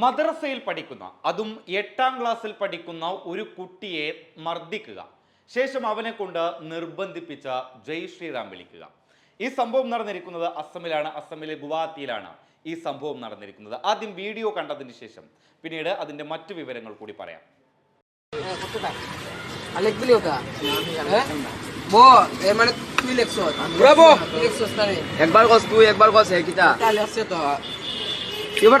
മദ്രസയിൽ പഠിക്കുന്ന അതും എട്ടാം ക്ലാസ്സിൽ പഠിക്കുന്ന ഒരു കുട്ടിയെ മർദ്ദിക്കുക ശേഷം അവനെ കൊണ്ട് നിർബന്ധിപ്പിച്ച ജയ് ശ്രീറാം വിളിക്കുക ഈ സംഭവം നടന്നിരിക്കുന്നത് അസമിലാണ് അസമിലെ ഗുവാഹത്തിയിലാണ് ഈ സംഭവം നടന്നിരിക്കുന്നത് ആദ്യം വീഡിയോ കണ്ടതിന് ശേഷം പിന്നീട് അതിന്റെ മറ്റു വിവരങ്ങൾ കൂടി പറയാം Alek beliau tak? Eh? Bo, eh mana tu Lexus? Berapa? Lexus tadi. একবার কস তুই একবার কস হে কিতা Kita lihat situ. এবার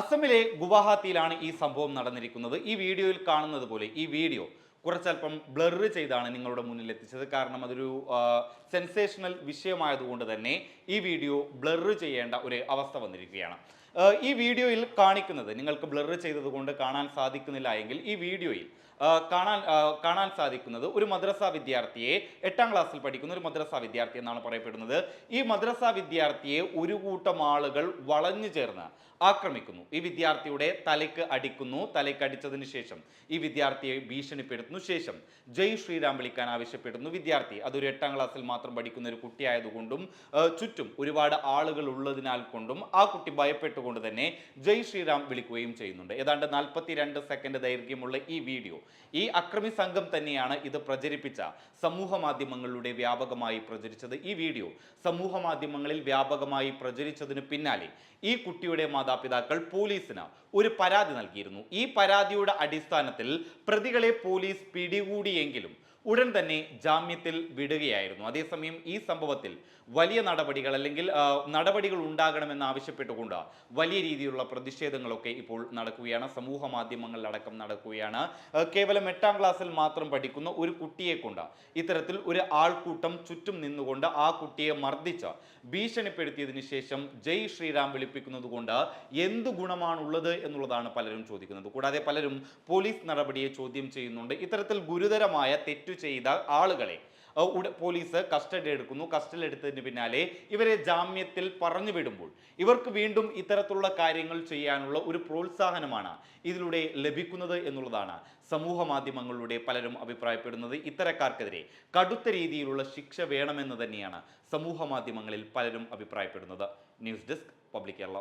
അസമിലെ ഗുവാഹത്തിയിലാണ് ഈ സംഭവം നടന്നിരിക്കുന്നത്. ഈ വീഡിയോയിൽ കാണുന്നത് പോലെ ഈ വീഡിയോ കുറച്ചല്പം ബ്ലറ് ചെയ്താണ് നിങ്ങളുടെ മുന്നിൽ എത്തിച്ചത്. കാരണം അതൊരു സെൻസേഷണൽ വിഷയമായതുകൊണ്ട് തന്നെ ഈ വീഡിയോ ബ്ലറ് ചെയ്യേണ്ട ഒരു അവസ്ഥ വന്നിരിക്കുകയാണ്. ഈ വീഡിയോയിൽ കാണിക്കുന്നത് നിങ്ങൾക്ക് ബ്ലറ് ചെയ്തതുകൊണ്ട് കാണാൻ സാധിക്കുന്നില്ല എങ്കിൽ ഈ വീഡിയോയിൽ കാണാൻ കാണാൻ സാധിക്കുന്നത് ഒരു മദ്രസ വിദ്യാർത്ഥിയെ എട്ടാം ക്ലാസ്സിൽ പഠിക്കുന്ന ഒരു മദ്രസ വിദ്യാർത്ഥി എന്നാണ് പറയപ്പെടുന്നത്. ഈ മദ്രസ വിദ്യാർത്ഥിയെ ഒരു കൂട്ടം ആളുകൾ വളഞ്ഞു ചേർന്ന് ആക്രമിക്കുന്നു. ഈ വിദ്യാർത്ഥിയുടെ തലയ്ക്ക് അടിക്കുന്നു. തലയ്ക്ക് അടിച്ചതിന് ശേഷം ഈ വിദ്യാർത്ഥിയെ ഭീഷണിപ്പെടുത്തുന്നു. ശേഷം ജയ് ശ്രീരാം വിളിക്കാൻ ആവശ്യപ്പെടുന്നു വിദ്യാർത്ഥി. അതൊരു എട്ടാം ക്ലാസ്സിൽ മാത്രം പഠിക്കുന്ന ഒരു കുട്ടിയായതുകൊണ്ടും ചുറ്റും ഒരുപാട് ആളുകൾ ഉള്ളതിനാൽ കൊണ്ടും ആ കുട്ടി ഭയപ്പെട്ടുകൊണ്ട് തന്നെ ജയ് ശ്രീരാം വിളിക്കുകയും ചെയ്യുന്നുണ്ട്. ഏതാണ്ട് നാൽപ്പത്തിരണ്ട് സെക്കൻഡ് ദൈർഘ്യമുള്ള ഈ വീഡിയോ ഈ അക്രമി സംഘം തന്നെയാണ് ഇത് പ്രചരിപ്പിച്ച. സമൂഹ മാധ്യമങ്ങളിലൂടെ വ്യാപകമായി പ്രചരിച്ചത് ഈ വീഡിയോ സമൂഹ മാധ്യമങ്ങളിൽ വ്യാപകമായി പ്രചരിച്ചതിന് പിന്നാലെ ഈ കുട്ടിയുടെ മാതാപിതാക്കൾ പോലീസിന് ഒരു പരാതി നൽകിയിരുന്നു. ഈ പരാതിയുടെ അടിസ്ഥാനത്തിൽ പ്രതികളെ പോലീസ് പിടികൂടിയെങ്കിലും ഉടൻ തന്നെ ജാമ്യത്തിൽ വിടുകയായിരുന്നു. അതേസമയം ഈ സംഭവത്തിൽ വലിയ നടപടികൾ അല്ലെങ്കിൽ നടപടികൾ ഉണ്ടാകണമെന്ന് ആവശ്യപ്പെട്ടുകൊണ്ട് വലിയ രീതിയിലുള്ള പ്രതിഷേധങ്ങളൊക്കെ ഇപ്പോൾ നടക്കുകയാണ്. സമൂഹ മാധ്യമങ്ങളിലടക്കം നടക്കുകയാണ്. കേവലം എട്ടാം ക്ലാസ്സിൽ മാത്രം പഠിക്കുന്ന ഒരു കുട്ടിയെ കൊണ്ട് ഇത്തരത്തിൽ ഒരു ആൾക്കൂട്ടം ചുറ്റും നിന്നുകൊണ്ട് ആ കുട്ടിയെ മർദ്ദിച്ച് ഭീഷണിപ്പെടുത്തിയതിന് ശേഷം ജയ് ശ്രീറാം വിളിപ്പിക്കുന്നത് കൊണ്ട് എന്ത് ഗുണമാണുള്ളത് എന്നുള്ളതാണ് പലരും ചോദിക്കുന്നത്. കൂടാതെ പലരും പോലീസ് നടപടിയെ ചോദ്യം ചെയ്യുന്നുണ്ട്. ഇത്തരത്തിൽ ഗുരുതരമായ തെറ്റു ചെയ്ത ആളുകളെ. പോലീസ് കസ്റ്റഡി എടുക്കുന്നു. കസ്റ്റഡി എടുത്തതിന് പിന്നാലെ ഇവരെ ജാമ്യത്തിൽ പറഞ്ഞു വിടുമ്പോൾ ഇവർക്ക് വീണ്ടും ഇത്തരത്തിലുള്ള കാര്യങ്ങൾ ചെയ്യാനുള്ള ഒരു പ്രോത്സാഹനമാണ് ഇതിലൂടെ ലഭിക്കുന്നത് എന്നുള്ളതാണ് സമൂഹ മാധ്യമങ്ങളിലൂടെ പലരും അഭിപ്രായപ്പെടുന്നത്. ഇത്തരക്കാർക്കെതിരെ കടുത്ത രീതിയിലുള്ള ശിക്ഷ വേണമെന്ന് തന്നെയാണ് സമൂഹ മാധ്യമങ്ങളിൽ പലരും അഭിപ്രായപ്പെടുന്നത്. News desk public Kerala.